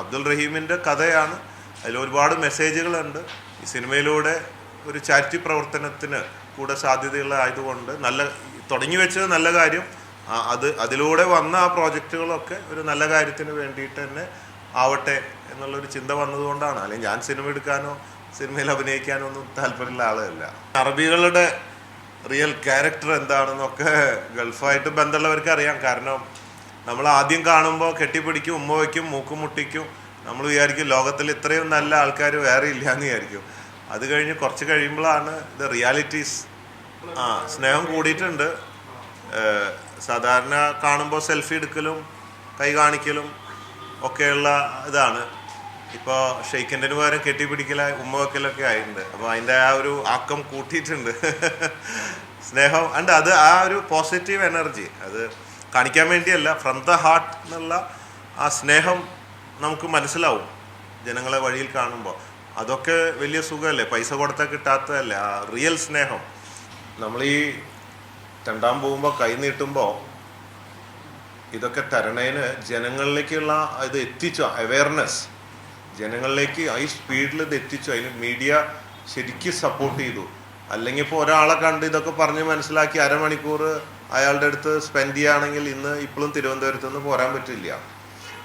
അബ്ദുൾ റഹീമിന്റെ കഥയാണ്. അതിൽ ഒരുപാട് മെസ്സേജുകളുണ്ട്. ഈ സിനിമയിലൂടെ ഒരു ചാരിറ്റി പ്രവർത്തനത്തിന് കൂടെ സാധ്യതയുള്ള ആയതുകൊണ്ട് നല്ല തുടങ്ങി വെച്ചത് നല്ല കാര്യം. അത് അതിലൂടെ വന്ന ആ പ്രോജക്റ്റുകളൊക്കെ ഒരു നല്ല കാര്യത്തിന് വേണ്ടിയിട്ട് തന്നെ ആവട്ടെ എന്നുള്ളൊരു ചിന്ത വന്നതുകൊണ്ടാണ്. അല്ലെങ്കിൽ ഞാൻ സിനിമ എടുക്കാനോ സിനിമയിൽ അഭിനയിക്കാനോ ഒന്നും താല്പര്യമുള്ള ആളല്ല. അറബികളുടെ റിയൽ ക്യാരക്ടർ എന്താണെന്നൊക്കെ ഗൾഫായിട്ട് ബന്ധമുള്ളവർക്ക് അറിയാം. കാരണം നമ്മൾ ആദ്യം കാണുമ്പോൾ കെട്ടിപ്പിടിക്കും ഉമ്മ വയ്ക്കും മൂക്കും മുട്ടിക്കും. നമ്മൾ വിചാരിക്കും ലോകത്തിൽ ഇത്രയും നല്ല ആൾക്കാർ വേറെ ഇല്ല എന്ന് വിചാരിക്കും. അത് കഴിഞ്ഞ് കുറച്ച് കഴിയുമ്പോഴാണ് ഇത് റിയാലിറ്റീസ് ആ സ്നേഹം കൂടിയിട്ടുണ്ട്. സാധാരണ കാണുമ്പോൾ സെൽഫി എടുക്കലും കൈ കാണിക്കലും ഒക്കെയുള്ള ഇതാണ്. ഇപ്പോൾ ഷെയ്ക്കിന്റെ പകരം കെട്ടിപ്പിടിക്കലായി ഉമ്മ വെക്കലൊക്കെ ആയിട്ടുണ്ട്. അപ്പോൾ അതിന്റെ ആ ഒരു ആക്കം കൂട്ടിയിട്ടുണ്ട്. സ്നേഹം ഉണ്ട് അത് ആ ഒരു പോസിറ്റീവ് എനർജി അത് കാണിക്കാൻ വേണ്ടിയല്ല ഫ്രം ദ ഹാർട്ട് എന്നുള്ള ആ സ്നേഹം നമുക്ക് മനസ്സിലാവും ജനങ്ങളെ വഴിയിൽ കാണുമ്പോൾ. അതൊക്കെ വലിയ സുഖമല്ലേ? പൈസ കൊടുത്താൽ കിട്ടാത്തതല്ലേ? ആ റിയൽ സ്നേഹം. നമ്മൾ ഈ രണ്ടാം പോകുമ്പോൾ കൈ നീട്ടുമ്പോൾ ഇതൊക്കെ തരണേന് ജനങ്ങളിലേക്കുള്ള ഇത് എത്തിച്ചു. അവയർനെസ് ജനങ്ങളിലേക്ക് ഈ സ്പീഡിൽ ഇത് എത്തിച്ചു. അതിന് മീഡിയ ശരിക്കും സപ്പോർട്ട് ചെയ്തു. അല്ലെങ്കിൽ ഇപ്പോൾ ഒരാളെ കണ്ട് ഇതൊക്കെ പറഞ്ഞ് മനസ്സിലാക്കി അരമണിക്കൂർ അയാളുടെ അടുത്ത് സ്പെൻഡ് ചെയ്യുകയാണെങ്കിൽ ഇന്ന് ഇപ്പോഴും തിരുവനന്തപുരത്ത് നിന്ന് പോരാൻ പറ്റില്ല.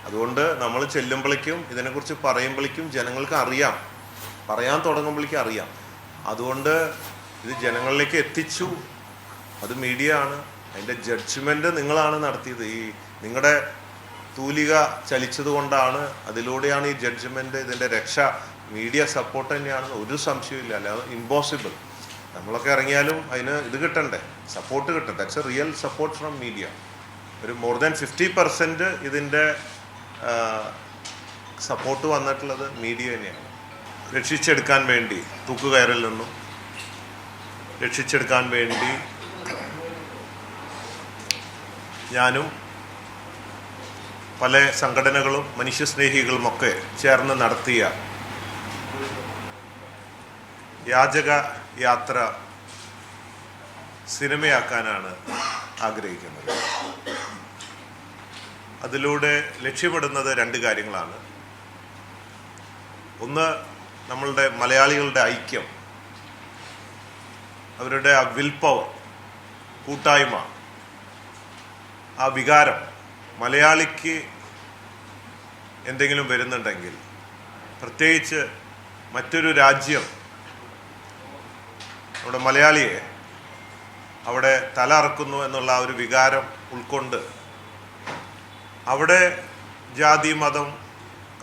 അതുകൊണ്ട് നമ്മൾ ചെല്ലുമ്പോഴേക്കും ഇതിനെക്കുറിച്ച് പറയുമ്പോഴേക്കും ജനങ്ങൾക്ക് അറിയാം. പറയാൻ തുടങ്ങുമ്പോഴേക്കും അറിയാം. അതുകൊണ്ട് ഇത് ജനങ്ങളിലേക്ക് എത്തിച്ചു. അത് മീഡിയ ആണ്. അതിന്റെ ജഡ്ജ്മെന്റ് നിങ്ങളാണ് നടത്തിയത്. ഈ നിങ്ങളുടെ തൂലിക ചലിച്ചത് കൊണ്ടാണ് അതിലൂടെയാണ് ഈ ജഡ്ജ്മെന്റ് ഇതിന്റെ രക്ഷ. മീഡിയ സപ്പോർട്ട് തന്നെയാണെന്ന് ഒരു സംശയമില്ല അല്ലാതെ ഇമ്പോസിബിൾ നമ്മളൊക്കെ ഇറങ്ങിയാലും അതിന് ഇത് കിട്ടണ്ടേ? സപ്പോർട്ട് കിട്ടണ്ടേ? That's a real support from media ഒരു മോർ ദാൻ ഫിഫ്റ്റി പെർസെന്റ് ഇതിന്റെ സപ്പോർട്ട് വന്നിട്ടുള്ളത് മീഡിയ തന്നെയാണ്. രക്ഷിച്ചെടുക്കാൻ വേണ്ടി തൂക്കുകയറിൽ നിന്നും രക്ഷിച്ചെടുക്കാൻ വേണ്ടി ഞാനും പല സംഘടനകളും മനുഷ്യസ്നേഹികളുമൊക്കെ ചേർന്ന് നടത്തിയ യാചക യാത്ര സിനിമയാക്കാനാണ് ആഗ്രഹിക്കുന്നത്. അതിലൂടെ ലക്ഷ്യമിടുന്നത് രണ്ട് കാര്യങ്ങളാണ്. ഒന്ന് നമ്മളുടെ മലയാളികളുടെ ഐക്യം. അവരുടെ ആ വിൽ പവർ കൂട്ടായ്മ ആ വികാരം മലയാളിക്ക് എന്തെങ്കിലും വരുന്നുണ്ടെങ്കിൽ പ്രത്യേകിച്ച് മറ്റൊരു രാജ്യം നമ്മുടെ മലയാളിയെ അവിടെ തല അറക്കുന്നു എന്നുള്ള ആ ഒരു വികാരം ഉൾക്കൊണ്ട് അവിടെ ജാതി മതം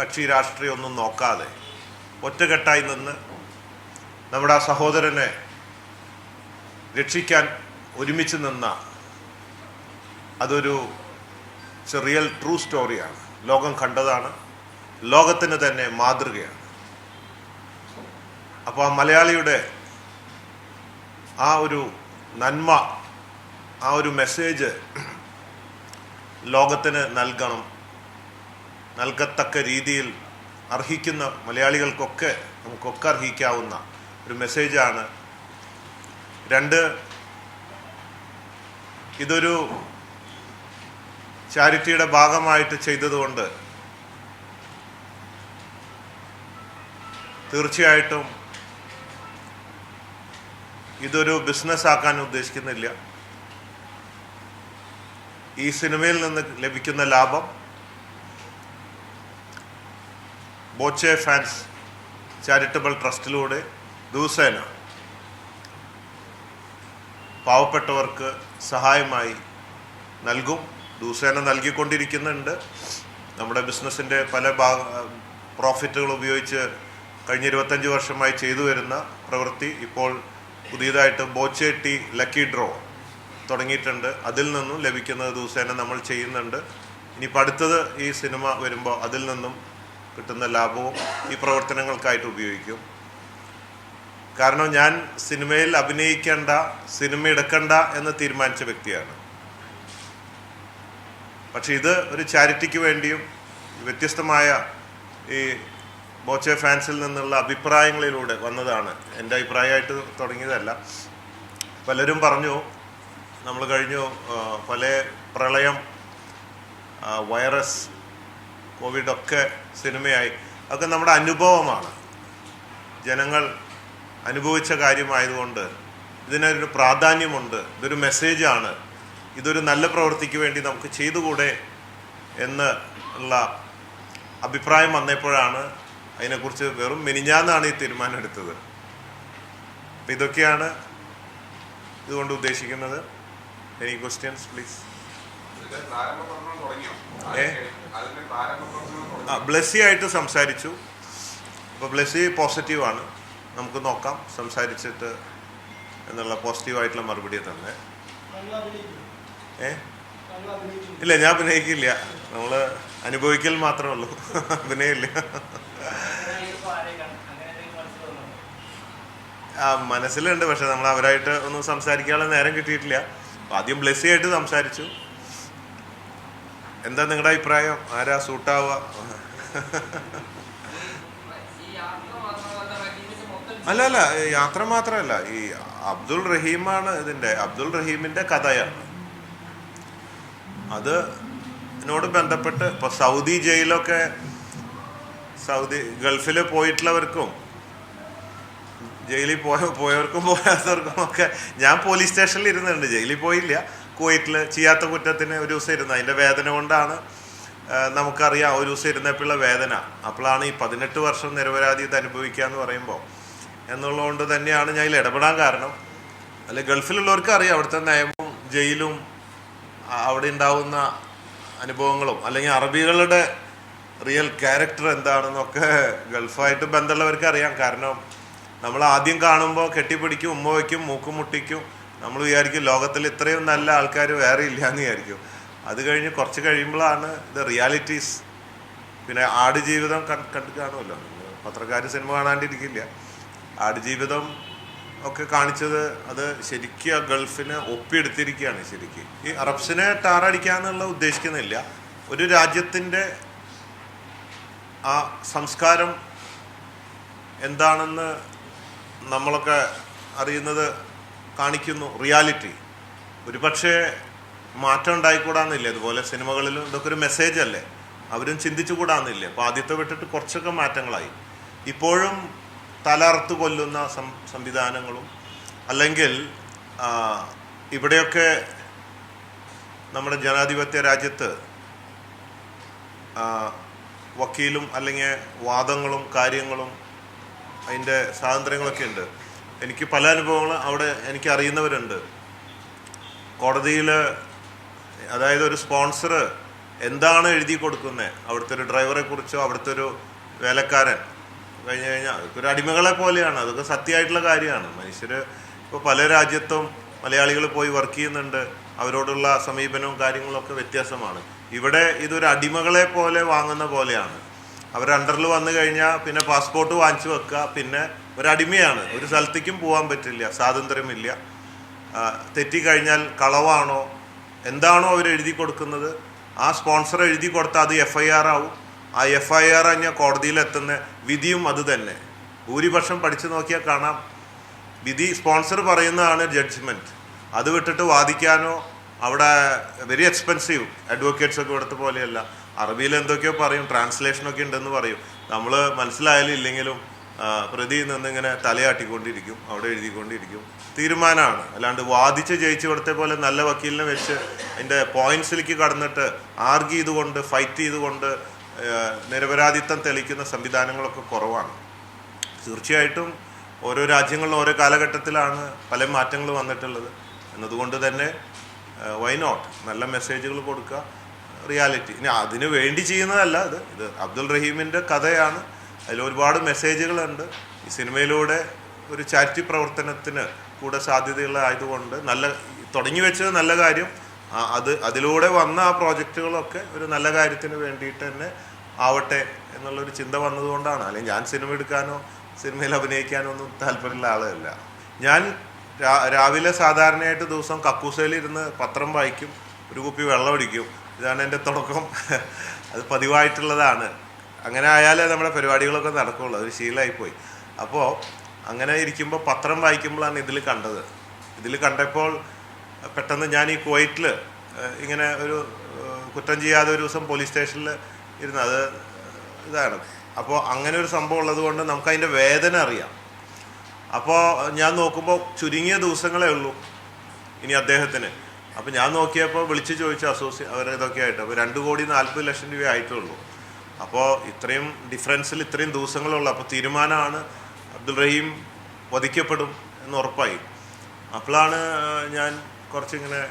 കക്ഷി രാഷ്ട്രീയം ഒന്നും നോക്കാതെ ഒറ്റക്കെട്ടായി നിന്ന് നമ്മുടെ ആ സഹോദരനെ രക്ഷിക്കാൻ ഒരുമിച്ച് നിന്ന അതൊരു റിയൽ ട്രൂ സ്റ്റോറിയാണ് ലോകം കണ്ടതാണ്. ലോകത്തിന് തന്നെ മാതൃകയാണ്. അപ്പോൾ ആ മലയാളിയുടെ ആ ഒരു നന്മ ആ ഒരു മെസ്സേജ് ലോകത്തിന് നൽകണം. നൽകത്തക്ക രീതിയിൽ അർഹിക്കുന്ന മലയാളികൾക്കൊക്കെ നമുക്കൊക്കെ അർഹിക്കാവുന്ന ഒരു മെസ്സേജാണ് രണ്ട് ഇതൊരു ചാരിറ്റിയുടെ ഭാഗമായിട്ട് ചെയ്തതുകൊണ്ട് തീർച്ചയായിട്ടും ഇതൊരു ബിസിനസ് ആക്കാൻ ഉദ്ദേശിക്കുന്നില്ല. ഈ സിനിമയിൽ നിന്ന് ലഭിക്കുന്ന ലാഭം ബോച്ചെ ഫാൻസ് ചാരിറ്റബിൾ ട്രസ്റ്റിലൂടെ ദിവസേന പാവപ്പെട്ടവർക്ക് സഹായമായി നൽകും. ദിവസേന നൽകിക്കൊണ്ടിരിക്കുന്നുണ്ട്. നമ്മുടെ ബിസിനസ്സിന്റെ പല ഭാഗ പ്രോഫിറ്റുകൾ ഉപയോഗിച്ച് കഴിഞ്ഞ ഇരുപത്തഞ്ച് വർഷമായി ചെയ്തു വരുന്ന പ്രവൃത്തി ഇപ്പോൾ പുതിയതായിട്ട് ബോച്ചേട്ടി ലക്കി ഡ്രോ തുടങ്ങിയിട്ടുണ്ട്. അതിൽ നിന്നും ലഭിക്കുന്ന ദിവസേന നമ്മൾ ചെയ്യുന്നുണ്ട്. ഇനിയിപ്പോൾ അടുത്തത് ഈ സിനിമ വരുമ്പോൾ അതിൽ നിന്നും കിട്ടുന്ന ലാഭവും ഈ പ്രവർത്തനങ്ങൾക്കായിട്ട് ഉപയോഗിക്കും. കാരണം ഞാൻ സിനിമയിൽ അഭിനയിക്കേണ്ട സിനിമ എടുക്കണ്ട എന്ന് തീരുമാനിച്ച വ്യക്തിയാണ്. പക്ഷെ ഇത് ഒരു ചാരിറ്റിക്ക് വേണ്ടിയും വ്യത്യസ്തമായ ഈ ബോച്ചെ ഫാൻസിൽ നിന്നുള്ള അഭിപ്രായങ്ങളിലൂടെ വന്നതാണ്. എന്റെ അഭിപ്രായമായിട്ട് തുടങ്ങിയതല്ല. പലരും പറഞ്ഞു നമ്മൾ കഴിഞ്ഞു പല പ്രളയം വൈറസ് കോവിഡൊക്കെ സിനിമയായി. അതൊക്കെ നമ്മുടെ അനുഭവമാണ്. ജനങ്ങൾ അനുഭവിച്ച കാര്യമായതുകൊണ്ട് ഇതിനൊരു പ്രാധാന്യമുണ്ട്. ഇതൊരു മെസ്സേജാണ്. ഇതൊരു നല്ല പ്രവൃത്തിക്ക് വേണ്ടി നമുക്ക് ചെയ്തുകൂടെ എന്ന് ഉള്ള അഭിപ്രായം വന്നപ്പോഴാണ് അതിനെക്കുറിച്ച് വെറും മെനിഞ്ഞാന്നാണ് ഈ തീരുമാനം എടുത്തത്. അപ്പം ഇതൊക്കെയാണ് ഇതുകൊണ്ട് ഉദ്ദേശിക്കുന്നത്. എനി ക്വസ്റ്റ്യൻസ് പ്ലീസ് ഏ? ആ ബ്ലെസ്സി ആയിട്ട് സംസാരിച്ചു. അപ്പോൾ ബ്ലെസ്സി പോസിറ്റീവാണ് നമുക്ക് നോക്കാം. സംസാരിച്ചിട്ട് എന്നുള്ള പോസിറ്റീവായിട്ടുള്ള മറുപടി തന്നെ. ഏ? ഇല്ല ഞാൻ അഭിനയിക്കില്ല. നമ്മൾ അനുഭവിക്കൽ മാത്രമേ ഉള്ളൂ. അഭിനയില്ല. മനസ്സിലുണ്ട് പക്ഷെ നമ്മൾ അവരായിട്ട് ഒന്നും സംസാരിക്കാനുള്ള നേരം കിട്ടിയിട്ടില്ല. ആദ്യം ബ്ലെസ്സി ആയിട്ട് സംസാരിച്ചു. എന്താ നിങ്ങളുടെ അഭിപ്രായം? ആരാ സൂട്ടാവുക അല്ല അല്ല യാത്ര മാത്രമല്ല ഈ അബ്ദുൾ റഹീമാണ് ഇതിന്റെ അബ്ദുൾ റഹീമിന്റെ കഥയാണ്. അത് ഇതിനോട് ബന്ധപ്പെട്ട് ഇപ്പൊ സൗദി ജയിലൊക്കെ സൗദി ഗൾഫിൽ പോയിട്ടുള്ളവർക്കും ജയിലിൽ പോയ പോയവർക്കും പോയാത്തവർക്കും ഒക്കെ ഞാൻ പോലീസ് സ്റ്റേഷനിൽ ഇരുന്നുണ്ട് ജയിലിൽ പോയില്ല. കുവൈറ്റിൽ ചെയ്യാത്ത കുറ്റത്തിന് ഒരു ദിവസം ഇരുന്ന. അതിന്റെ വേദന കൊണ്ടാണ് നമുക്കറിയാം ഒരു ദിവസം ഇരുന്നപ്പോഴുള്ള വേദന. അപ്പോഴാണ് ഈ പതിനെട്ട് വർഷം നിരപരാധിയത് അനുഭവിക്കുക എന്ന് പറയുമ്പോൾ. എന്നുള്ളതുകൊണ്ട് തന്നെയാണ് ഞാൻ ഇതിൽ ഇടപെടാൻ കാരണം. അല്ലെ ഗൾഫിലുള്ളവർക്ക് അറിയാം അവിടുത്തെ നയവും ജയിലും അവിടെ ഉണ്ടാവുന്ന അനുഭവങ്ങളും. അല്ലെങ്കിൽ അറബികളുടെ റിയൽ ക്യാരക്ടർ എന്താണെന്നൊക്കെ ഗൾഫായിട്ട് ബന്ധമുള്ളവർക്ക് അറിയാം. കാരണം നമ്മൾ ആദ്യം കാണുമ്പോൾ കെട്ടിപ്പിടിക്കും ഉമ്മ വയ്ക്കും മൂക്കും മുട്ടിക്കും. നമ്മൾ വിചാരിക്കും ലോകത്തിൽ ഇത്രയും നല്ല ആൾക്കാർ വേറെ ഇല്ല എന്ന് വിചാരിക്കും. അത് കഴിഞ്ഞ് കുറച്ച് കഴിയുമ്പോഴാണ് ഇത് റിയാലിറ്റീസ് പിന്നെ ആടുജീവിതം കണ്ടു കാണുമല്ലോ. പത്രക്കാർ സിനിമ കാണാണ്ടിരിക്കില്ല. ആടുജീവിതം ഒക്കെ കാണിച്ചത് അത് ശരിക്കും ആ ഗൾഫിനെ ഒപ്പിയെടുത്തിരിക്കുകയാണ് ശരിക്കും. ഈ അറബ്സിനെ ടാറടിക്കാന്നുള്ള ഉദ്ദേശിക്കുന്നില്ല. ഒരു രാജ്യത്തിന്റെ ആ സംസ്കാരം എന്താണെന്ന് നമ്മളൊക്കെ അറിയുന്നത് കാണിക്കുന്നു റിയാലിറ്റി. ഒരു പക്ഷേ മാറ്റം ഉണ്ടായിക്കൂടാന്നില്ല? ഇതുപോലെ സിനിമകളിലും ഇതൊക്കെ ഒരു മെസ്സേജ് അല്ലേ? അവരും ചിന്തിച്ചു കൂടാന്നില്ലേ അപ്പോൾ ആദ്യത്തെ വിട്ടിട്ട് കുറച്ചൊക്കെ മാറ്റങ്ങളായി. ഇപ്പോഴും തലർത്ത് കൊല്ലുന്ന സംവിധാനങ്ങളും അല്ലെങ്കിൽ ഇവിടെയൊക്കെ നമ്മുടെ ജനാധിപത്യ രാജ്യത്ത് വക്കീലും അല്ലെങ്കിൽ വാദങ്ങളും കാര്യങ്ങളും അതിന്റെ സ്വാതന്ത്ര്യങ്ങളൊക്കെ ഉണ്ട്. എനിക്ക് പല അനുഭവങ്ങളും അവിടെ എനിക്ക് അറിയുന്നവരുണ്ട്. കോടതിയിൽ അതായത് ഒരു സ്പോൺസർ എന്താണ് എഴുതി കൊടുക്കുന്നത് അവിടുത്തെ ഒരു ഡ്രൈവറെ കുറിച്ചോ അവിടുത്തെ ഒരു വേലക്കാരൻ. കഴിഞ്ഞ് കഴിഞ്ഞാൽ ഒരു അടിമകളെ പോലെയാണ്. അതൊക്കെ സത്യമായിട്ടുള്ള കാര്യമാണ്. മനുഷ്യർ ഇപ്പോൾ പല രാജ്യത്തും മലയാളികൾ പോയി വർക്ക് ചെയ്യുന്നുണ്ട്. അവരോടുള്ള സമീപനവും കാര്യങ്ങളൊക്കെ വ്യത്യാസമാണ്. ഇവിടെ ഇതൊരു അടിമകളെ പോലെ വാങ്ങുന്ന പോലെയാണ്. അവർ അണ്ടറിൽ വന്നു കഴിഞ്ഞാൽ പിന്നെ പാസ്പോർട്ട് വാങ്ങിച്ചു വെക്കുക പിന്നെ ഒരടിമയാണ്. ഒരു സ്ഥലത്തേക്കും പോകാൻ പറ്റില്ല. സ്വാതന്ത്ര്യമില്ല. തെറ്റിക്കഴിഞ്ഞാൽ കളവാണോ? എന്താണോ അവർ എഴുതി കൊടുക്കുന്നത്? ആ സ്പോൺസർ എഴുതി കൊടുത്താൽ അത് എഫ് ഐ ആർ ആവും. ആ എഫ് ഐ ആർ കഴിഞ്ഞാൽ കോടതിയിലെത്തുന്ന വിധിയും അത് തന്നെ. ഭൂരിപക്ഷം പഠിച്ചു നോക്കിയാൽ കാണാം. വിധി സ്പോൺസർ പറയുന്നതാണ് ജഡ്ജ്മെന്റ് അത് വിട്ടിട്ട് വാദിക്കാനോ അവിടെ വെരി എക്സ്പെൻസീവ് അഡ്വക്കേറ്റ്സ് ഒക്കെ ഇവിടുത്തെ പോലെയല്ല. അറബിയിൽ എന്തൊക്കെയോ പറയും ട്രാൻസ്ലേഷനൊക്കെ ഉണ്ടെന്ന് പറയും. നമ്മൾ മനസ്സിലായാലും ഇല്ലെങ്കിലും പ്രതി നിന്നിങ്ങനെ തലയാട്ടിക്കൊണ്ടിരിക്കും അവിടെ എഴുതിക്കൊണ്ടിരിക്കും. തീരുമാനമാണ്. അല്ലാണ്ട് വാദിച്ച് ജയിച്ചു കൊടുത്ത പോലെ നല്ല വക്കീലിനെ വെച്ച് അതിന്റെ പോയിന്റ്സിലേക്ക് കടന്നിട്ട് ആർഗ് ചെയ്തുകൊണ്ട് ഫൈറ്റ് ചെയ്തുകൊണ്ട് നിരപരാധിത്വം തെളിക്കുന്ന സംവിധാനങ്ങളൊക്കെ കുറവാണ്. തീർച്ചയായിട്ടും ഓരോ രാജ്യങ്ങളിലും ഓരോ കാലഘട്ടത്തിലാണ് പല മാറ്റങ്ങൾ വന്നിട്ടുള്ളത്. എന്നതുകൊണ്ട് തന്നെ വൈ നോട്ട് നല്ല മെസ്സേജുകൾ കൊടുക്കുക. റിയാലിറ്റി. ഇനി അതിന് വേണ്ടി ചെയ്യുന്നതല്ല അത് ഇത് അബ്ദുൾ റഹീമിന്റെ കഥയാണ്. അതിൽ ഒരുപാട് മെസ്സേജുകളുണ്ട്. ഈ സിനിമയിലൂടെ ഒരു ചാരിറ്റി പ്രവർത്തനത്തിന് കൂടെ ആയതുകൊണ്ട് നല്ല തുടങ്ങി വെച്ചത് നല്ല കാര്യം. അത് അതിലൂടെ വന്ന ആ പ്രോജക്റ്റുകളൊക്കെ ഒരു നല്ല കാര്യത്തിന് വേണ്ടിയിട്ട് തന്നെ ആവട്ടെ എന്നുള്ളൊരു ചിന്ത വന്നതുകൊണ്ടാണ്. അല്ലെങ്കിൽ ഞാൻ സിനിമ എടുക്കാനോ സിനിമയിൽ അഭിനയിക്കാനോ ഒന്നും താല്പര്യമുള്ള ആളല്ല. ഞാൻ രാവിലെ സാധാരണയായിട്ട് ദിവസം കക്കൂസയിൽ ഇരുന്ന് പത്രം വായിക്കും ഒരു കുപ്പി വെള്ളം അടിക്കും ഇതാണ് എന്റെ തുടക്കം. അത് പതിവായിട്ടുള്ളതാണ്. അങ്ങനെ ആയാലേ നമ്മുടെ പരിപാടികളൊക്കെ നടക്കുള്ളൂ. അത് ശീലമായിപ്പോയി അപ്പോൾ അങ്ങനെ ഇരിക്കുമ്പോൾ പത്രം വായിക്കുമ്പോഴാണ് ഇതിൽ കണ്ടത്. ഇതിൽ കണ്ടപ്പോൾ പെട്ടെന്ന് ഞാൻ ഈ കുവൈറ്റിൽ ഇങ്ങനെ ഒരു കുറ്റം ചെയ്യാതെ ഒരു ദിവസം പോലീസ് സ്റ്റേഷനിൽ ഇരുന്ന് അത് ഇതാണ്. അപ്പോൾ അങ്ങനെ ഒരു സംഭവം ഉള്ളത് കൊണ്ട് നമുക്ക് വേദന അറിയാം. അപ്പോൾ ഞാൻ നോക്കുമ്പോൾ ചുരുങ്ങിയ ദിവസങ്ങളേ ഉള്ളൂ ഇനി അദ്ദേഹത്തിന്. അപ്പോൾ ഞാൻ നോക്കിയപ്പോൾ വിളിച്ച് ചോദിച്ചു അസോസി അവർ ഇതൊക്കെ ആയിട്ട്. അപ്പോൾ രണ്ട് കോടി നാൽപ്പത് ലക്ഷം രൂപ ആയിട്ടുള്ളൂ. അപ്പോൾ ഇത്രയും ഡിഫറൻസിൽ ഇത്രയും ദിവസങ്ങളുള്ളൂ അപ്പോൾ തീരുമാനമാണ് അബ്ദുൾ റഹീം വധിക്കപ്പെടും എന്ന് ഉറപ്പായി. അപ്പോഴാണ് ഞാൻ കുറച്ചിങ്ങനെ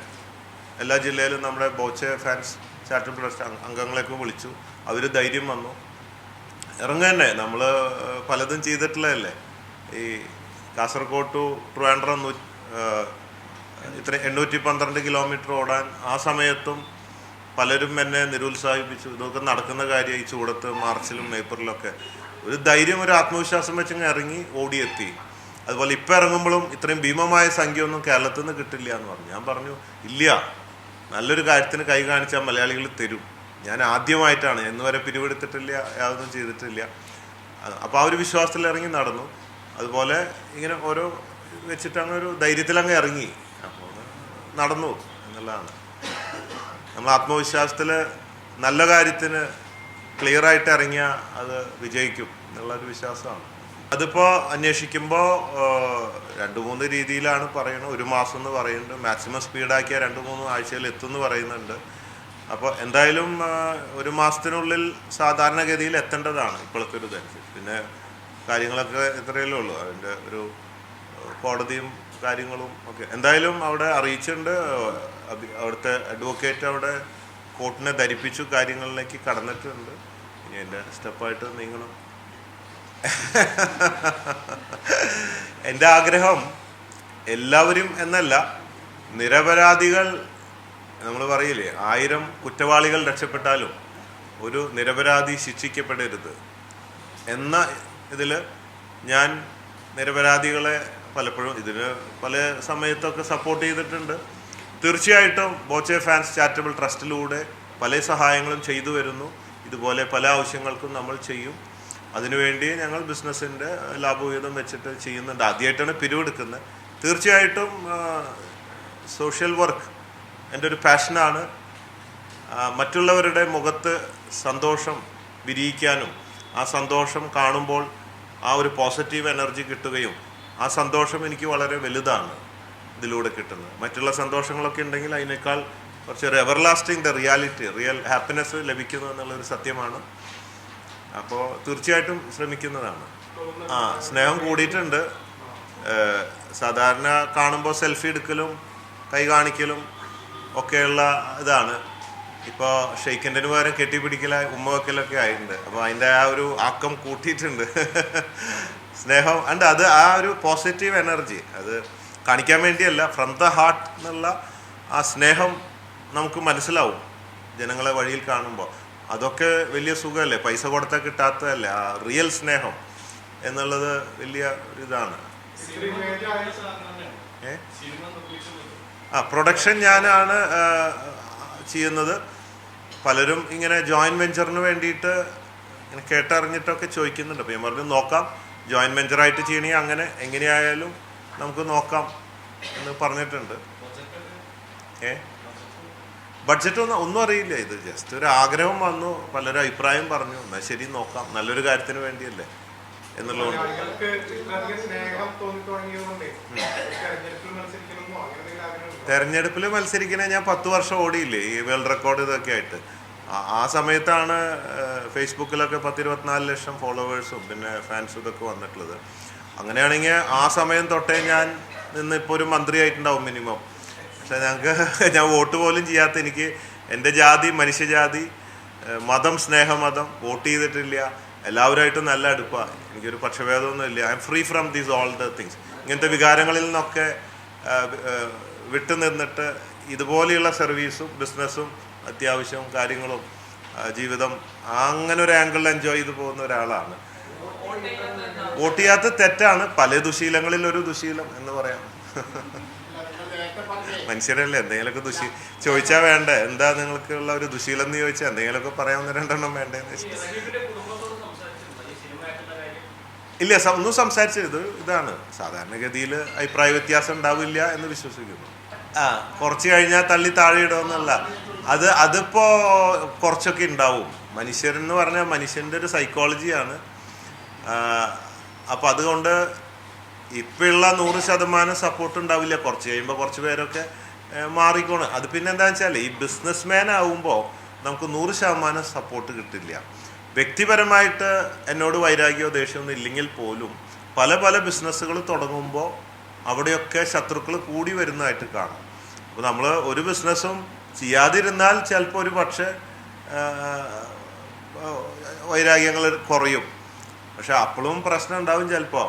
എല്ലാ ജില്ലയിലും നമ്മുടെ ബോച്ചെ ഫാൻസ് ചാരിറ്റബിൾ ട്രസ്റ്റ് അംഗ- അംഗങ്ങളെയൊക്കെ വിളിച്ചു. അവർ ധൈര്യം വന്നു. ഇറങ്ങുക തന്നെ നമ്മൾ പലതും ചെയ്തിട്ടുള്ളതല്ലേ? ഈ കാസർഗോഡ് ടു ഇത്ര എണ്ണൂറ്റി പന്ത്രണ്ട് കിലോമീറ്റർ ഓടാൻ ആ സമയത്തും പലരും എന്നെ നിരുത്സാഹിപ്പിച്ചു. ഇതൊക്കെ നടക്കുന്ന കാര്യം ഈ ചൂടത്ത് മാർച്ചിലും ഏപ്രിലൊക്കെ. ഒരു ധൈര്യം ഒരു ആത്മവിശ്വാസം വെച്ചങ്ങ് ഇറങ്ങി ഓടിയെത്തി. അതുപോലെ ഇപ്പം ഇറങ്ങുമ്പോഴും ഇത്രയും ഭീമമായ സംഖ്യ ഒന്നും കേരളത്തിൽ നിന്ന് കിട്ടില്ല എന്ന് പറഞ്ഞു. ഞാൻ പറഞ്ഞു ഇല്ല. നല്ലൊരു കാര്യത്തിന് കൈ കാണിച്ചാൽ മലയാളികൾ തരും. ഞാൻ ആദ്യമായിട്ടാണ്. എന്ന് വരെ പിരിവെടുത്തിട്ടില്ല യാതൊന്നും ചെയ്തിട്ടില്ല. അപ്പോൾ ആ ഒരു വിശ്വാസത്തിൽ ഇറങ്ങി നടന്നു. അതുപോലെ ഇങ്ങനെ ഓരോ വെച്ചിട്ട് അങ്ങ് ഒരു ധൈര്യത്തിലങ്ങ് ഇറങ്ങി. നടന്നു എന്നുള്ളതാണ്. നമ്മൾ ആത്മവിശ്വാസത്തിൽ നല്ല കാര്യത്തിന് ക്ലിയർ ആയിട്ട് ഇറങ്ങിയാൽ അത് വിജയിക്കും എന്നുള്ളൊരു വിശ്വാസമാണ്. അതിപ്പോൾ അന്വേഷിക്കുമ്പോൾ രണ്ട് മൂന്ന് രീതിയിലാണ് പറയുന്നത്. ഒരു മാസം എന്ന് പറയുന്നുണ്ട്. മാക്സിമം സ്പീഡാക്കിയാൽ രണ്ട് മൂന്ന് ആഴ്ചയിൽ എത്തുമെന്ന് പറയുന്നുണ്ട്. അപ്പോൾ എന്തായാലും ഒരു മാസത്തിനുള്ളിൽ സാധാരണഗതിയിൽ എത്തേണ്ടതാണ് ഇപ്പോഴത്തെ ഒരു ഇതനുസരിച്ച്. പിന്നെ കാര്യങ്ങളൊക്കെ എത്രയല്ലേ ഉള്ളൂ. അതിന്റെ ഒരു കോടതിയും കാര്യങ്ങളും ഒക്കെ. എന്തായാലും അവിടെ അറിയിച്ചിട്ടുണ്ട്. അവിടുത്തെ അഡ്വക്കേറ്റ് അവിടെ കോർട്ടിനെ ധരിപ്പിച്ചു കാര്യങ്ങളിലേക്ക് കടന്നിട്ടുണ്ട്. ഇനി എന്റെ സ്റ്റെപ്പായിട്ട് നീങ്ങണം. എന്റെ ആഗ്രഹം എല്ലാവരും എന്നല്ല നിരപരാധികൾ നമ്മൾ പറയില്ലേ ആയിരം കുറ്റവാളികൾ രക്ഷപ്പെട്ടാലും ഒരു നിരപരാധി ശിക്ഷിക്കപ്പെടരുത്. എന്ന ഇതിൽ ഞാൻ നിരപരാധികളെ പലപ്പോഴും ഇതിന് പല സമയത്തൊക്കെ സപ്പോർട്ട് ചെയ്തിട്ടുണ്ട്. തീർച്ചയായിട്ടും ബോച്ചെ ഫാൻസ് ചാരിറ്റബിൾ ട്രസ്റ്റിലൂടെ പല സഹായങ്ങളും ചെയ്തു വരുന്നു. ഇതുപോലെ പല ആവശ്യങ്ങൾക്കും നമ്മൾ ചെയ്യും. അതിനുവേണ്ടി ഞങ്ങൾ ബിസിനസ്സിന്റെ ലാഭവിഹിതം വെച്ചിട്ട് ചെയ്യുന്നുണ്ട്. ആദ്യമായിട്ടാണ് പിരിവെടുക്കുന്നത്. തീർച്ചയായിട്ടും സോഷ്യൽ വർക്ക് എന്റെ ഒരു പാഷനാണ് മറ്റുള്ളവരുടെ മുഖത്ത് സന്തോഷം വിരിയിക്കാനും ആ സന്തോഷം കാണുമ്പോൾ ആ ഒരു പോസിറ്റീവ് എനർജി കിട്ടുകയും ആ സന്തോഷം എനിക്ക് വളരെ വലുതാണ് ഇതിലൂടെ കിട്ടുന്നത്. മറ്റുള്ള സന്തോഷങ്ങളൊക്കെ ഉണ്ടെങ്കിൽ അതിനേക്കാൾ കുറച്ച് ഒരു everlasting the reality real happiness ലഭിക്കുന്നു എന്നുള്ളൊരു സത്യമാണ്. അപ്പോൾ തീർച്ചയായിട്ടും ശ്രമിക്കുന്നതാണ്. ആ സ്നേഹം കൂടിയിട്ടുണ്ട്. സാധാരണ കാണുമ്പോൾ സെൽഫി എടുക്കലും കൈ കാണിക്കലും ഒക്കെയുള്ള ഇതാണ്. ഇപ്പോൾ ഷെയ്ക്കിന്റെ പകരം കെട്ടിപ്പിടിക്കലായി ഉമ്മ വെക്കലൊക്കെ ആയിട്ടുണ്ട്. അപ്പോൾ അതിന്റെ ആ ഒരു ആക്കം കൂട്ടിയിട്ടുണ്ട്. സ്നേഹം ആൻഡ് അത് ആ ഒരു പോസിറ്റീവ് എനർജി അത് കാണിക്കാൻ വേണ്ടിയല്ല ഫ്രം ദ ഹാർട്ട് എന്നുള്ള ആ സ്നേഹം നമുക്ക് മനസ്സിലാവും ജനങ്ങളെ വഴിയിൽ കാണുമ്പോൾ. അതൊക്കെ വലിയ സുഖമല്ലേ? പൈസ കൊടുത്താൽ കിട്ടാത്തതല്ലേ? ആ റിയൽ സ്നേഹം എന്നുള്ളത് വലിയ ഇതാണ്. ആ പ്രൊഡക്ഷൻ ഞാനാണ് ചെയ്യുന്നത്. പലരും ഇങ്ങനെ ജോയിന്റ് വെഞ്ചറിന് വേണ്ടിയിട്ട് ഇങ്ങനെ കേട്ടറിഞ്ഞിട്ടൊക്കെ ചോദിക്കുന്നുണ്ട്. അപ്പോൾ ഞാൻ പറഞ്ഞു നോക്കാം ജോയിന്റ് വെഞ്ചറായിട്ട് ചെയ്യണമെങ്കിൽ അങ്ങനെ എങ്ങനെയായാലും നമുക്ക് നോക്കാം എന്ന് പറഞ്ഞിട്ടുണ്ട്. ഏ? ബഡ്ജറ്റ് ഒന്നും ഒന്നും അറിയില്ല ഇത്. ജസ്റ്റ് ഒരു ആഗ്രഹം വന്നു പലരും അഭിപ്രായം പറഞ്ഞു. എന്നാൽ ശരി നോക്കാം. നല്ലൊരു കാര്യത്തിന് വേണ്ടിയല്ലേ എന്നുള്ളതുകൊണ്ട്. തെരഞ്ഞെടുപ്പിൽ മത്സരിക്കണേ ഞാൻ പത്ത് വർഷം ഓടിയില്ലേ ഈ വേൾഡ് റെക്കോർഡ് ഇതൊക്കെ ആയിട്ട്. ആ- സമയത്താണ് ഫേസ്ബുക്കിലൊക്കെ പത്തിരുപത്തിനാല് ലക്ഷം ഫോളോവേഴ്സും പിന്നെ ഫാൻസും ഇതൊക്കെ വന്നിട്ടുള്ളത്. അങ്ങനെയാണെങ്കിൽ ആ സമയം തൊട്ടേ ഞാൻ നിന്ന് ഇപ്പോൾ ഒരു മന്ത്രിയായിട്ടുണ്ടാവും മിനിമം. പക്ഷെ ഞങ്ങൾക്ക് ഞാൻ വോട്ട് പോലും ചെയ്യാത്ത എനിക്ക് എന്റെ ജാതി മനുഷ്യജാതി മതം സ്നേഹമതം വോട്ട് ചെയ്തിട്ടില്ല. എല്ലാവരുമായിട്ടും നല്ല അടുപ്പാണ് എനിക്കൊരു പക്ഷഭേദമൊന്നും ഇല്ല. I am free from these all the things ഇങ്ങനത്തെ വികാരങ്ങളിൽ നിന്നൊക്കെ വിട്ടുനിന്നിട്ട് വിട്ടു നിന്നിട്ട് ഇതുപോലെയുള്ള സർവീസും ബിസിനസ്സും അത്യാവശ്യവും കാര്യങ്ങളും ജീവിതം അങ്ങനെ ഒരു ആംഗിളിൽ എൻജോയ് ചെയ്ത് പോകുന്ന ഒരാളാണ്. വോട്ട് ചെയ്യാത്ത തെറ്റാണ്. പല ദുശീലങ്ങളിൽ ഒരു ദുശീലം എന്ന് പറയാം. മനുഷ്യരല്ലേ എന്തെങ്കിലുമൊക്കെ ദുശീ ചോദിച്ചാൽ വേണ്ട? എന്താ നിങ്ങൾക്കുള്ള ഒരു ദുശീലം എന്ന് ചോദിച്ചാൽ എന്തെങ്കിലുമൊക്കെ പറയാവുന്ന രണ്ടെണ്ണം വേണ്ടേന്ന് ഇല്ല ഒന്നും സംസാരിച്ചത് ഇതാണ്. സാധാരണഗതിയിൽ അഭിപ്രായ വ്യത്യാസം ഉണ്ടാവില്ല എന്ന് വിശ്വസിക്കുന്നു. ആ. കുറച്ച് കഴിഞ്ഞാൽ തള്ളി താഴെ ഇടുമെന്നല്ല. അത് അതിപ്പോ കുറച്ചൊക്കെ ഉണ്ടാവും. മനുഷ്യരെന്ന് പറഞ്ഞാൽ മനുഷ്യന്റെ ഒരു സൈക്കോളജിയാണ് അപ്പോൾ അതുകൊണ്ട് ഇപ്പോഴുള്ള നൂറ് ശതമാനം സപ്പോർട്ട് ഉണ്ടാവില്ല. കുറച്ച് കഴിയുമ്പോൾ കുറച്ച് പേരൊക്കെ മാറിക്കോണ്. അത് പിന്നെ എന്താ വെച്ചാൽ ഈ ബിസിനസ് മാൻ ആവുമ്പോൾ നമുക്ക് നൂറ് ശതമാനം സപ്പോർട്ട് കിട്ടില്ല. വ്യക്തിപരമായിട്ട് എന്നോട് വൈരാഗ്യമോ ദേഷ്യമൊന്നും ഇല്ലെങ്കിൽ പോലും പല പല ബിസിനസ്സുകൾ തുടങ്ങുമ്പോൾ അവിടെയൊക്കെ ശത്രുക്കൾ കൂടി വരുന്നതായിട്ട് കാണാം. അപ്പോൾ നമ്മൾ ഒരു ബിസിനസ്സും ചെയ്യാതിരുന്നാൽ ചിലപ്പോൾ ഒരു പക്ഷേ വൈരാഗ്യങ്ങൾ കുറയും. പക്ഷെ അപ്പോഴും പ്രശ്നം ഉണ്ടാവും ചിലപ്പോൾ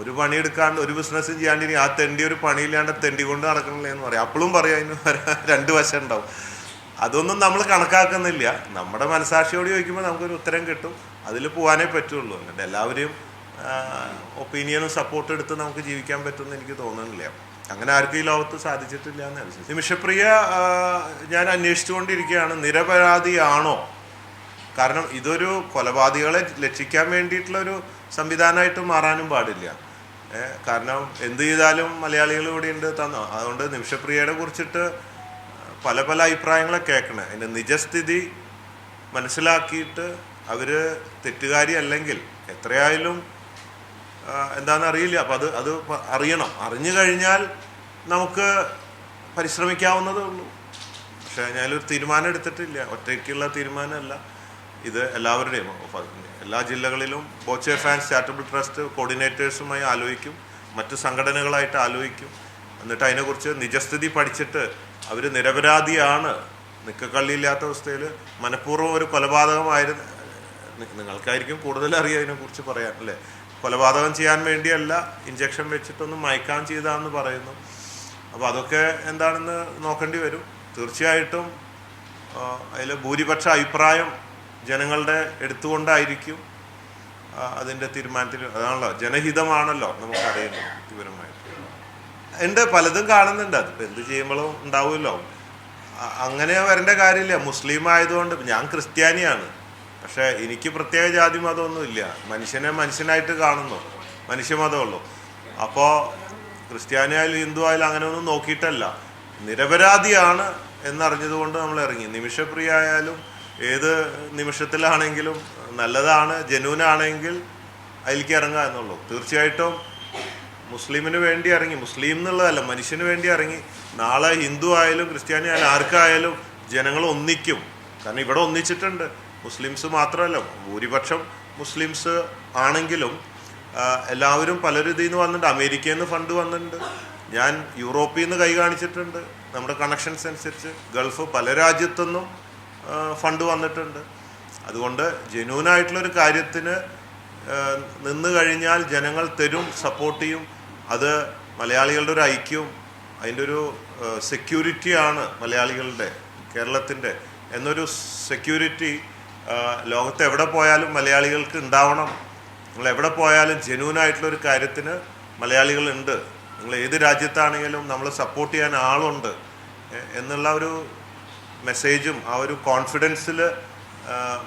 ഒരു പണി പണിയെടുക്കാണ്ട് ഒരു ബിസിനസ് ചെയ്യാണ്ടിരിക്കും ആ തെണ്ടി ഒരു പണിയില്ലാണ്ട് തെണ്ടി കൊണ്ട് നടക്കണില്ലേ എന്ന് പറയും. അപ്പോഴും പറയാം അതിന് രണ്ട് വശം ഉണ്ടാവും. അതൊന്നും നമ്മൾ കണക്കാക്കുന്നില്ല. നമ്മുടെ മനസാക്ഷിയോട് ചോദിക്കുമ്പോൾ നമുക്കൊരു ഉത്തരം കിട്ടും. അതിൽ പോകാനേ പറ്റുള്ളൂ. എന്നിട്ട് എല്ലാവരെയും ഒപ്പീനിയനും സപ്പോർട്ട് എടുത്ത് നമുക്ക് ജീവിക്കാൻ പറ്റുമെന്ന് എനിക്ക് തോന്നുന്നില്ല. അങ്ങനെ ആർക്കും ഈ ലോകത്ത് സാധിച്ചിട്ടില്ല എന്ന് അനുസരിച്ച് നിമിഷപ്രിയ ഞാൻ അന്വേഷിച്ചുകൊണ്ടിരിക്കുകയാണ്. നിരപരാധിയാണോ? കാരണം ഇതൊരു കൊലപാതകളെ ലക്ഷിക്കാൻ വേണ്ടിയിട്ടുള്ള ഒരു സംവിധാനമായിട്ട് മാറാനും പാടില്ല. കാരണം എന്ത് ചെയ്താലും മലയാളികൾ ഇവിടെ ഉണ്ട് തന്നോ. അതുകൊണ്ട് നിമിഷപ്രിയയുടെ കുറിച്ചിട്ട് പല പല അഭിപ്രായങ്ങളെ കേൾക്കണേ. അതിന്റെ നിജസ്ഥിതി മനസ്സിലാക്കിയിട്ട് അവർ തെറ്റുകാരി അല്ലെങ്കിൽ എത്രയായാലും എന്താണെന്ന് അറിയില്ല അപ്പം അത് അത് അറിയണം. അറിഞ്ഞു കഴിഞ്ഞാൽ നമുക്ക് പരിശ്രമിക്കാവുന്നതേ ഉള്ളൂ. പക്ഷേ ഞാനൊരു തീരുമാനം എടുത്തിട്ടില്ല. ഒറ്റയ്ക്കുള്ള തീരുമാനമല്ല. ഇത് എല്ലാവരുടെയും എല്ലാ ജില്ലകളിലും ബോച്ചെ ഫാൻസ് ചാരിറ്റബിൾ ട്രസ്റ്റ് കോർഡിനേറ്റേഴ്സുമായി ആലോചിക്കും. മറ്റു സംഘടനകളായിട്ട് ആലോചിക്കും. എന്നിട്ട് അതിനെക്കുറിച്ച് നിജസ്ഥിതി പഠിച്ചിട്ട് അവർ നിരപരാധിയാണ്. നിക്കക്കള്ളിയില്ലാത്ത അവസ്ഥയിൽ മനഃപൂർവം ഒരു കൊലപാതകമായിരുന്നു നിങ്ങൾക്കായിരിക്കും കൂടുതൽ അറിയാം അതിനെക്കുറിച്ച് പറയാൻ അല്ലേ? കൊലപാതകം ചെയ്യാൻ വേണ്ടിയല്ല ഇഞ്ചക്ഷൻ വെച്ചിട്ടൊന്ന് മയക്കാൻ ചെയ്താന്ന് പറയുന്നു. അപ്പോൾ അതൊക്കെ എന്താണെന്ന് നോക്കേണ്ടി വരും. തീർച്ചയായിട്ടും അതിൽ ഭൂരിപക്ഷ അഭിപ്രായം ജനങ്ങളുടെ എടുത്തുകൊണ്ടായിരിക്കും അതിന്റെ തീരുമാനത്തിൽ അതാണല്ലോ ജനഹിതമാണല്ലോ നമുക്കറിയുന്നത് വ്യക്തിപരമായിട്ട് ഉണ്ട് പലതും കാണുന്നുണ്ട്. അതിപ്പോൾ എന്ത് ചെയ്യുമ്പോഴും ഉണ്ടാവുമല്ലോ. അങ്ങനെ വരേണ്ട കാര്യമില്ല. മുസ്ലിം ആയതുകൊണ്ട് ഞാൻ ക്രിസ്ത്യാനിയാണ്. പക്ഷേ എനിക്ക് പ്രത്യേക ജാതി മതമൊന്നുമില്ല. മനുഷ്യനെ മനുഷ്യനായിട്ട് കാണുന്നു. മനുഷ്യമതമുള്ളൂ. അപ്പോൾ ക്രിസ്ത്യാനി ആയാലും ഹിന്ദു ആയാലും അങ്ങനെ ഒന്നും നോക്കിയിട്ടല്ല. നിരപരാധിയാണ് എന്നറിഞ്ഞതുകൊണ്ട് നമ്മൾ ഇറങ്ങി. നിമിഷപ്രിയ ആയാലും ഏത് നിമിഷത്തിലാണെങ്കിലും നല്ലതാണ് ജനുവിനാണെങ്കിൽ അതിലേക്ക് ഇറങ്ങുക എന്നുള്ളൂ. തീർച്ചയായിട്ടും മുസ്ലിമിന് വേണ്ടി ഇറങ്ങി. മുസ്ലിം എന്നുള്ളതല്ല മനുഷ്യന് വേണ്ടി ഇറങ്ങി. നാളെ ഹിന്ദു ആയാലും ക്രിസ്ത്യാനി ആയാലും ആർക്കായാലും ജനങ്ങൾ ഒന്നിക്കും. കാരണം ഇവിടെ ഒന്നിച്ചിട്ടുണ്ട്. മുസ്ലിംസ് മാത്രമല്ല ഭൂരിപക്ഷം മുസ്ലിംസ് ആണെങ്കിലും എല്ലാവരും പലരും ഇതിൽ നിന്ന് വന്നിട്ടുണ്ട്. അമേരിക്കയിൽ നിന്ന് ഫണ്ട് വന്നിട്ടുണ്ട്. ഞാൻ യൂറോപ്പിൽ നിന്ന് കൈ കാണിച്ചിട്ടുണ്ട്. നമ്മുടെ കണക്ഷൻസ് അനുസരിച്ച് ഗൾഫ് പല രാജ്യത്തുനിന്നും ഫണ്ട് വന്നിട്ടുണ്ട്. അതുകൊണ്ട് ജെന്യൂനായിട്ടുള്ളൊരു കാര്യത്തിന് നിന്ന് കഴിഞ്ഞാൽ ജനങ്ങൾ തരും സപ്പോർട്ട് ചെയ്യും. അത് മലയാളികളുടെ ഒരു ഐക്യവും അതിന്റെ ഒരു സെക്യൂരിറ്റിയാണ് മലയാളികളുടെ കേരളത്തിന്റെ. എന്നൊരു സെക്യൂരിറ്റി ലോകത്ത് എവിടെ പോയാലും മലയാളികൾക്ക് ഉണ്ടാവണം. നിങ്ങൾ എവിടെ പോയാലും ജെന്യൂനായിട്ടുള്ളൊരു കാര്യത്തിന് മലയാളികളുണ്ട്. നിങ്ങൾ ഏത് രാജ്യത്താണെങ്കിലും നമ്മൾ സപ്പോർട്ട് ചെയ്യാൻ ആളുണ്ട് എന്നുള്ള ഒരു മെസ്സേജും ആ ഒരു കോൺഫിഡൻസിൽ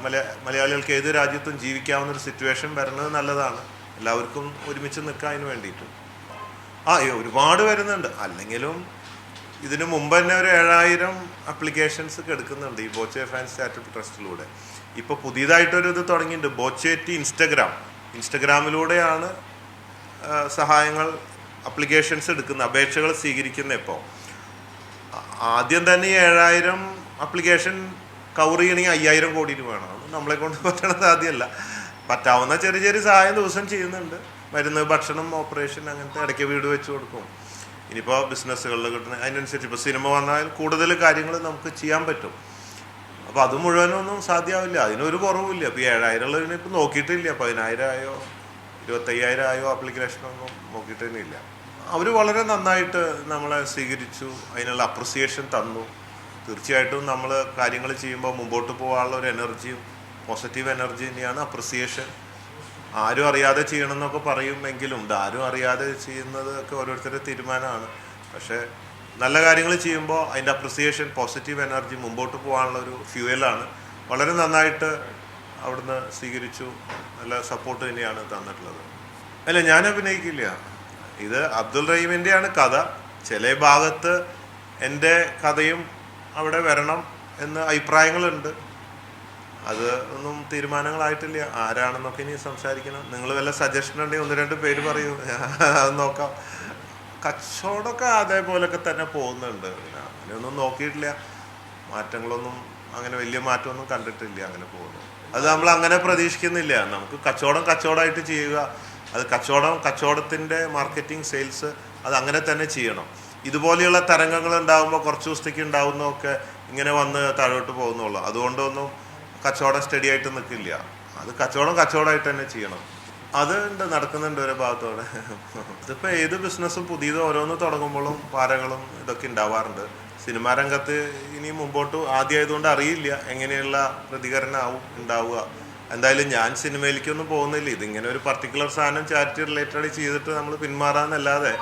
മലയാ മലയാളികൾക്ക് ഏത് രാജ്യത്തും ജീവിക്കാവുന്ന ഒരു സിറ്റുവേഷൻ വരുന്നത് നല്ലതാണ്. എല്ലാവർക്കും ഒരുമിച്ച് നിൽക്കാൻ വേണ്ടിയിട്ട്. ആ ഒരുപാട് വരുന്നുണ്ട്. അല്ലെങ്കിലും ഇതിന് മുമ്പ് തന്നെ ഒരു ഏഴായിരം അപ്ലിക്കേഷൻസ് ഒക്കെ എടുക്കുന്നുണ്ട് ഈ ബോച്ചെ ഫാൻസ് ചാരിറ്റബിൾ ട്രസ്റ്റിലൂടെ. ഇപ്പോൾ പുതിയതായിട്ടൊരു ഇത് തുടങ്ങിയിട്ടുണ്ട്. ബോച്ചേറ്റി ഇൻസ്റ്റഗ്രാം. ഇൻസ്റ്റഗ്രാമിലൂടെയാണ് സഹായങ്ങൾ അപ്ലിക്കേഷൻസ് എടുക്കുന്ന അപേക്ഷകൾ സ്വീകരിക്കുന്ന ഇപ്പോൾ ആദ്യം തന്നെ ഏഴായിരം അപ്ലിക്കേഷൻ കവർ ചെയ്യണമെങ്കിൽ അയ്യായിരം കോടി രൂപ വേണം. അത് നമ്മളെ കൊണ്ട് പറ്റണത് ആദ്യമല്ല. പറ്റാവുന്ന ചെറിയ ചെറിയ സഹായം ദിവസം ചെയ്യുന്നുണ്ട്. മരുന്ന് ഭക്ഷണം ഓപ്പറേഷൻ അങ്ങനത്തെ ഇടയ്ക്ക് വീട് വെച്ച് കൊടുക്കും. ഇനിയിപ്പോൾ ബിസിനസ്സുകളിൽ കിട്ടുന്ന അതിനനുസരിച്ച് ഇപ്പോൾ സിനിമ വന്നാൽ കൂടുതൽ കാര്യങ്ങൾ നമുക്ക് ചെയ്യാൻ പറ്റും. അപ്പോൾ അത് മുഴുവനൊന്നും സാധ്യമാവില്ല അതിനൊരു കുറവില്ല ഇപ്പോൾ ഈ ഏഴായിരം ഉള്ളതിന് ഇപ്പോൾ നോക്കിയിട്ടില്ല. പതിനായിരം ആയോ ഇരുപത്തയ്യായിരം ആയോ ആപ്ലിക്കേഷനൊന്നും നോക്കിയിട്ട് ഇല്ല അവർ വളരെ നന്നായിട്ട് നമ്മളെ സ്വീകരിച്ചു. അതിനുള്ള അപ്രിസിയേഷൻ തന്നു. തീർച്ചയായിട്ടും നമ്മൾ കാര്യങ്ങൾ ചെയ്യുമ്പോൾ മുമ്പോട്ട് പോകാനുള്ള ഒരു എനർജിയും പോസിറ്റീവ് എനർജി തന്നെയാണ് അപ്രിസിയേഷൻ ആരും അറിയാതെ ചെയ്യണമെന്നൊക്കെ പറയുമെങ്കിലും ആരും അറിയാതെ ചെയ്യുന്നതൊക്കെ ഓരോരുത്തരുടെ തീരുമാനമാണ്. പക്ഷേ നല്ല കാര്യങ്ങൾ ചെയ്യുമ്പോൾ അതിന്റെ അപ്രിസിയേഷൻ പോസിറ്റീവ് എനർജി മുമ്പോട്ട് പോകാനുള്ള ഒരു ഫ്യൂവലാണ് വളരെ നന്നായിട്ട് അവിടുന്ന് സ്വീകരിച്ചു. നല്ല സപ്പോർട്ട് തന്നെയാണ് തന്നിട്ടുള്ളത്. അല്ല ഞാൻ അഭിനയിക്കില്ല. ഇത് അബ്ദുൾ റഹീമിന്റെയാണ് കഥ. ചില ഭാഗത്ത് എന്റെ കഥയും അവിടെ വരണം എന്ന് അഭിപ്രായങ്ങളുണ്ട്. അത് ഒന്നും തീരുമാനങ്ങളായിട്ടില്ല. ആരാണെന്നൊക്കെ ഇനി സംസാരിക്കണം. നിങ്ങൾ വല്ല സജഷൻ ഉണ്ടെങ്കിൽ ഒന്ന് രണ്ട് പേര് പറയൂ. അത് നോക്കാം. കച്ചവടമൊക്കെ അതേപോലൊക്കെ തന്നെ പോകുന്നുണ്ട്. അങ്ങനെ അങ്ങനെയൊന്നും നോക്കിയിട്ടില്ല. മാറ്റങ്ങളൊന്നും അങ്ങനെ വലിയ മാറ്റമൊന്നും കണ്ടിട്ടില്ല അങ്ങനെ പോകുന്നു. അത് നമ്മൾ അങ്ങനെ പ്രതീക്ഷിക്കുന്നില്ല. നമുക്ക് കച്ചവടം കച്ചവടമായിട്ട് ചെയ്യുക അത് കച്ചവടം കച്ചവടത്തിന്റെ മാർക്കറ്റിംഗ് സെയിൽസ് അത് അങ്ങനെ തന്നെ ചെയ്യണം. ഇതുപോലെയുള്ള തരംഗങ്ങൾ ഉണ്ടാകുമ്പോൾ കുറച്ച് ദിവസത്തേക്ക് ഉണ്ടാകുന്നതൊക്കെ ഇങ്ങനെ വന്ന് താഴോട്ട് പോകുന്നുള്ളൂ. അതുകൊണ്ടൊന്നും കച്ചവടം സ്റ്റഡി ആയിട്ട് നിൽക്കില്ല. അത് കച്ചവടം കച്ചവടമായിട്ട് തന്നെ ചെയ്യണം. അത് ഉണ്ട് നടക്കുന്നുണ്ട് ഒരു ഭാഗത്തോടെ. ഇതിപ്പോൾ ഏത് ബിസിനസ്സും പുതിയത് ഓരോന്ന് തുടങ്ങുമ്പോഴും പാരകളും ഇതൊക്കെ ഉണ്ടാവാറുണ്ട്. സിനിമാ രംഗത്ത് ഇനി മുമ്പോട്ട് ആദ്യമായതുകൊണ്ട് അറിയില്ല എങ്ങനെയുള്ള പ്രതികരണം ആവും ഉണ്ടാവുക. എന്തായാലും ഞാൻ സിനിമയിലേക്കൊന്നും പോകുന്നില്ല. ഇതിങ്ങനെ ഒരു പർട്ടിക്കുലർ സാധനം ചാരിറ്റി റിലേറ്റഡ് ചെയ്തിട്ട് നമ്മൾ പിന്മാറാന്നല്ലാതെ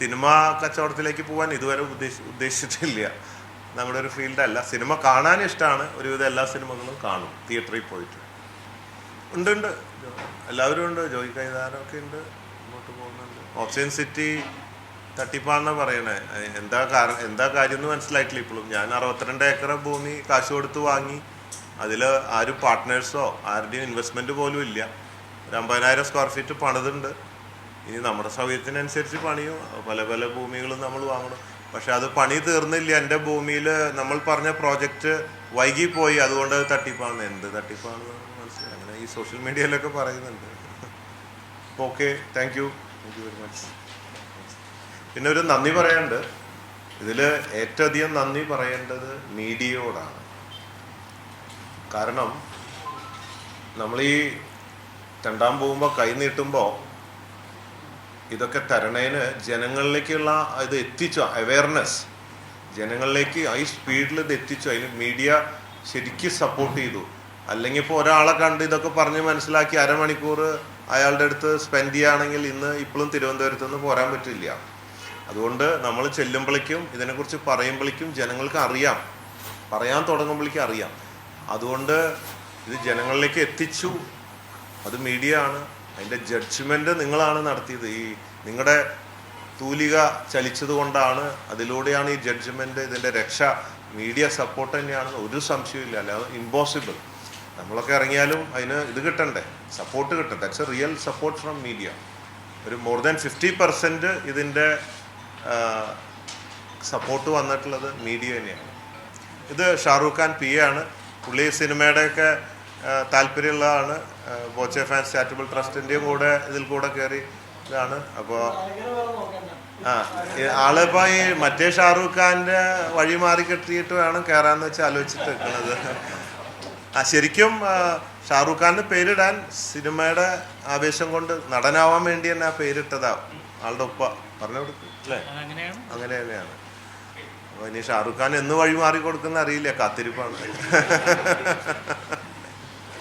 സിനിമ കച്ചവടത്തിലേക്ക് പോകാൻ ഇതുവരെ ഉദ്ദേശി ഉദ്ദേശിച്ചിട്ടില്ല. നമ്മുടെ ഒരു ഫീൽഡല്ല സിനിമ കാണാൻ ഇഷ്ടമാണ് ഒരുവിധം എല്ലാ സിനിമകളും കാണും. തിയേറ്ററിൽ പോയിട്ട്. ഉണ്ട് ഉണ്ട്. എല്ലാവരും ഉണ്ട്. ജോയി കൈതാരമൊക്കെ ഉണ്ട്. മുന്നോട്ട് പോകുന്നുണ്ട്. ഓപ്ഷൻ സിറ്റി തട്ടിപ്പാണെന്നാ പറയണേ. എന്താ കാരണം എന്താ കാര്യം എന്ന് മനസ്സിലായിട്ടില്ല ഇപ്പോഴും. ഞാൻ അറുപത്തിരണ്ട് ഏക്കർ ഭൂമി കാശ് കൊടുത്ത് വാങ്ങി. അതിൽ ആരും പാർട്ട്നേഴ്സോ ആരുടെയും ഇൻവെസ്റ്റ്മെന്റ് പോലും ഇല്ല. ഒരു അമ്പതിനായിരം സ്ക്വയർ ഫീറ്റ് പണിതുണ്ട്. ഇനി നമ്മുടെ സൗകര്യത്തിനനുസരിച്ച് പണിയും. പല പല ഭൂമികളും നമ്മൾ വാങ്ങണം. പക്ഷെ അത് പണി തീർന്നില്ല. എന്റെ ഭൂമിയിൽ നമ്മൾ പറഞ്ഞ പ്രോജക്റ്റ് വൈകിപ്പോയി. അതുകൊണ്ട് അത് തട്ടിപ്പാണ് എന്ത് അങ്ങനെ ഈ സോഷ്യൽ മീഡിയയിലൊക്കെ പറയുന്നുണ്ട്. Okay thank you thank you very much പിന്നെ ഒരു നന്ദി പറയാനുണ്ട് ഇതിൽ ഏറ്റവും അധികം നന്ദി പറയേണ്ടത് മീഡിയയോടാണ്. കാരണം നമ്മൾ ഈ രണ്ടാം പോകുമ്പോൾ കൈ നീട്ടുമ്പോൾ ഇതൊക്കെ തരണേന് ജനങ്ങളിലേക്കുള്ള ഇത് എത്തിച്ചു. അവയർനെസ് ജനങ്ങളിലേക്ക് ഈ സ്പീഡിൽ ഇത് എത്തിച്ചു. അതിന് മീഡിയ ശരിക്കും സപ്പോർട്ട് ചെയ്തു. അല്ലെങ്കിൽ ഇപ്പോൾ ഒരാളെ കണ്ട് ഇതൊക്കെ പറഞ്ഞ് മനസ്സിലാക്കി അരമണിക്കൂർ അയാളുടെ അടുത്ത് സ്പെൻഡ് ചെയ്യുകയാണെങ്കിൽ ഇന്ന് ഇപ്പോഴും തിരുവനന്തപുരത്ത് നിന്ന് പോരാൻ പറ്റില്ല. അതുകൊണ്ട് നമ്മൾ ചെല്ലുമ്പോഴേക്കും ഇതിനെക്കുറിച്ച് പറയുമ്പോഴേക്കും ജനങ്ങൾക്ക് അറിയാം. പറയാൻ തുടങ്ങുമ്പോഴേക്കും അറിയാം. അതുകൊണ്ട് ഇത് ജനങ്ങളിലേക്ക് എത്തിച്ചു. അത് മീഡിയ ആണ്. അതിന്റെ ജഡ്ജ്മെന്റ് നിങ്ങളാണ് നടത്തിയത്. ഈ നിങ്ങളുടെ തൂലിക ചലിച്ചത് കൊണ്ടാണ് അതിലൂടെയാണ് ഈ ജഡ്ജ്മെന്റ് ഇതിന്റെ രക്ഷ. മീഡിയ സപ്പോർട്ട് തന്നെയാണെന്ന് ഒരു സംശയമില്ല അല്ലാതെ ഇമ്പോസിബിൾ നമ്മളൊക്കെ ഇറങ്ങിയാലും അതിന് ഇത് കിട്ടണ്ടേ? സപ്പോർട്ട് കിട്ടും that's a real support from media ഒരു മോർ ദാൻ ഫിഫ്റ്റി പെർസെന്റ് ഇതിന്റെ സപ്പോർട്ട് വന്നിട്ടുള്ളത് മീഡിയ തന്നെയാണ്. ഇത് ഷാറൂഖ് ഖാൻ പി ആണ്. പുള്ളി സിനിമയുടെയൊക്കെ താല്പര്യമുള്ളതാണ്. ബോച്ചെ ഫാൻസ് ചാരിറ്റബിൾ ട്രസ്റ്റിന്റെയും കൂടെ ഇതിൽ കൂടെ കയറി ഇതാണ്. അപ്പോൾ ആ ആളിപ്പോൾ ആളിപ്പോ ഈ മറ്റേ ഷാറൂഖ് ഖാന്റെ വഴി മാറി കെട്ടിയിട്ട് വേണം കയറാന്ന് വെച്ച് ആലോചിച്ചിട്ട് നിൽക്കുന്നത്. ശരിക്കും ഷാറൂഖ് ഖാന് പേരിടാൻ സിനിമയുടെ ആവേശം കൊണ്ട് നടനാവാൻ വേണ്ടി തന്നെ ആ പേരിട്ടതാ ആളുടെ ഉപ്പ. പറഞ്ഞു കൊടുക്കും അല്ലേ? അങ്ങനെ തന്നെയാണ്. അപ്പോൾ ഇനി ഷാറൂഖ് ഖാൻ എന്ന് വഴി മാറി കൊടുക്കുന്ന അറിയില്ല കാത്തിരിപ്പാണ്.